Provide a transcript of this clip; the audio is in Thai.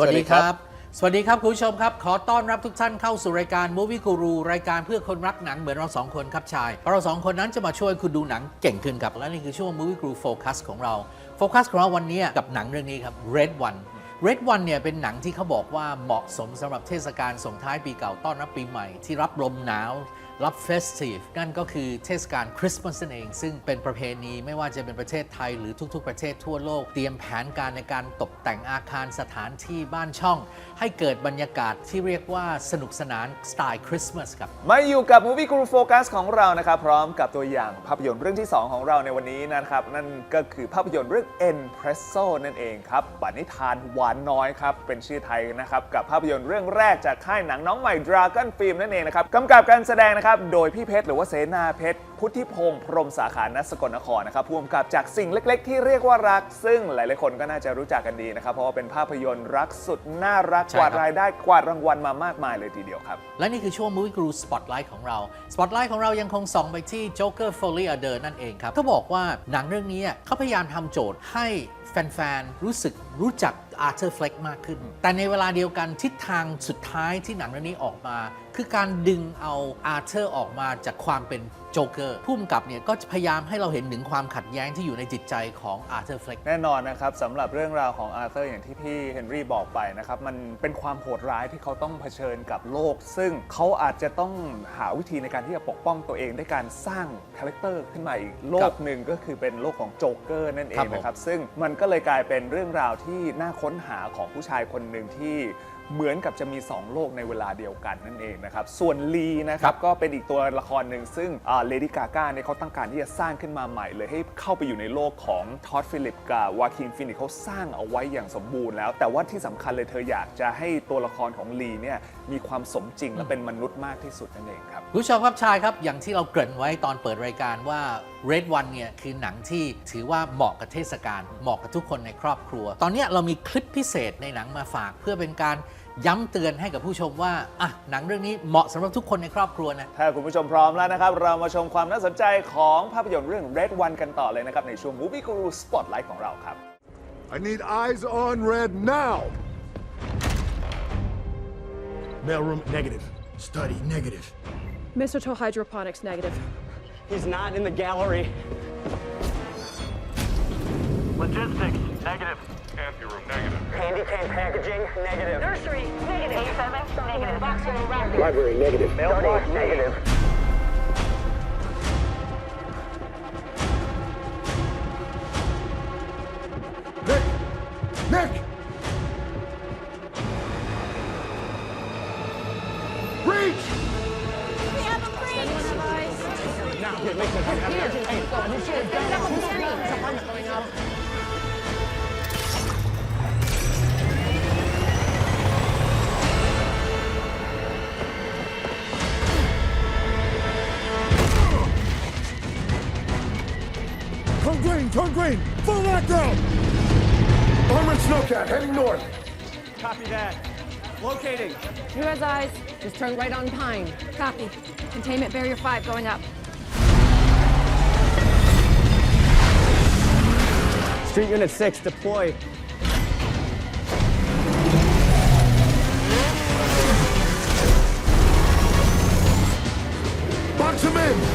สวัสดีครับ สวัสดีครับคุณผู้ชมครับ ขอต้อนรับทุกท่านเข้าสู่รายการ Movie Guru รายการเพื่อคนรักหนังเหมือนเราสองคนครับชายเพราะเราสองคนนั้นจะมาช่วยคุณดูหนังเก่งขึ้นครับ และนี่คือช่วง Movie Guru Focus ของเรา โฟกัสของเราวันนี้กับหนังเรื่องนี้ครับ Red One Red One เนี่ยเป็นหนังที่เขาบอกว่าเหมาะสมสำหรับเทศกาลส่งท้ายปีเก่าต้อนรับปีใหม่ที่รับลมหนาว รับเฟสทีฟนั่นก็คือเทศกาลคริสต์มาสนั่นเอง ซึ่งเป็นประเพณีไม่ว่าจะเป็นประเทศไทยหรือทุก ๆ ประเทศทั่วโลก เตรียมแผนการในการตกแต่งอาคารสถานที่บ้านช่อง ให้เกิดบรรยากาศที่เรียกว่าสนุกสนานสไตล์คริสต์มาสครับ มาอยู่กับ Movie Guru Focus ของเรานะครับ พร้อมกับตัวอย่างภาพยนตร์เรื่องที่ 2 ของเราในวันนี้นะครับ นั่นก็คือภาพยนตร์เรื่อง Espresso นั่นเองครับปณิธานหวานน้อยครับเป็นชื่อไทยนะครับกับภาพยนตร์เรื่องแรกจากค่ายหนังน้องใหม่ Dragon Film นั่นเองนะครับกำกับการแสดงนะครับโดยพี่เพชรหรือว่าเสนาเพชร พุทธิพงศ์พรหมสาขานัสกลนครนะครับผู้กำกับจากสิ่งเล็ก ๆ ที่เรียกว่ารัก ซึ่งหลาย ๆ คนก็น่าจะรู้จักกันดีนะครับ เพราะว่าเป็นภาพยนตร์รักสุดน่ารักใช่กวาดครับรายได้กวาดรางวัลมามากมายเลยทีเดียวครับ และนี่คือช่วง Movie Guru Spotlight ของเรา Spotlight ของเรายังคงส่องไปที่ Joker Foley a d e r นั่นเองครับเขาบอกว่าหนังเรื่องนี้เขาพยายามทำโจทย์ให้แฟนๆ รู้สึกรู้จักอาร์เธอร์เฟล็กมากขึ้น แต่ในเวลาเดียวกันทิศทางสุดท้ายที่หนังเรื่องนี้ออกมา คือการดึงเอาอาร์เธอร์ออกมาจากความเป็นโจ๊กเกอร์ผู้กำกับเนี่ยก็จะพยายามให้เราเห็นถึงความขัดแย้งที่อยู่ในจิตใจของอาร์เธอร์เฟล็กแน่นอนนะครับสำหรับเรื่องราวของอาร์เธอร์อย่างที่พี่เฮนรี่บอกไปนะครับ มันเป็นความโหดร้ายที่เขาต้องเผชิญกับโลก ซึ่งเขาอาจจะต้องหาวิธีในการที่จะปกป้องตัวเองด้วยการสร้างคาแรคเตอร์ขึ้นมาอีกโลกหนึ่งก็คือเป็นโลกของโจ๊กเกอร์นั่นเอครังบผมนะครับซึ่งมันก็เลยกลายเป็นเรื่องราวที่น่าค้นหาของผู้ชายคนหนึ่งที่เหมือนกับจะมี 2 โลกในเวลาเดียวกันนั่นเองนะครับ ส่วนลีนะครับก็เป็นอีกตัวละครหนึ่งซึ่งเลดี้กาก้าเนี่ยเขาต้องการที่จะสร้างขึ้นมาใหม่เลยให้เข้าไปอยู่ในโลกของท็อดฟิลิปกับวาคินฟินิกเขาสร้างเอาไว้อย่างสมบูรณ์แล้ว แต่ว่าที่สำคัญเลยเธออยากจะให้ตัวละครของลีเนี่ยมีความสมจริงและเป็นมนุษย์มากที่สุดนั่นเองครับคุณผู้ชมครับชายครับ อย่างที่เราเกริ่นไว้ตอนเปิดรายการว่า Red One เนี่ยคือหนังที่ถือว่าเหมาะกับเทศกาลเหมาะกับทุกคนในครอบครัว ตอนเนี้ยเรามีคลิปพิเศษในหนังมาฝากเพื่อเป็นการย้ำเตือนให้กับผู้ชมว่าอะหนังเรื่องนี้เหมาะสำหรับทุกคนในครอบครัวนะ ถ้าคุณผู้ชมพร้อมแล้วนะครับ เรามาชมความน่าสนใจของภาพยนตร์เรื่อง Red One กันต่อเลยนะครับ ในช่วง Movie Guru Spotlight ของเราครับ I need eyes on red now. Mailroom negative. Study negative. Mistletoe hydroponics negative. He's not in the gallery. Logistics, negative. Pantry room, negative. Candy cane packaging, negative. Nursery, negative. A7, negative. Box room, wrapper. Library, negative. Mailbox, negative. Nick! Nick! Reach! We have a breach! Turn turn green! Full lockdown! Armored Snowcat, heading north. Copy that. Locating. Who has eyes? Just turn right on Pine. Copy. Containment barrier 5 going up. Street Unit 6, deploy. Box him in!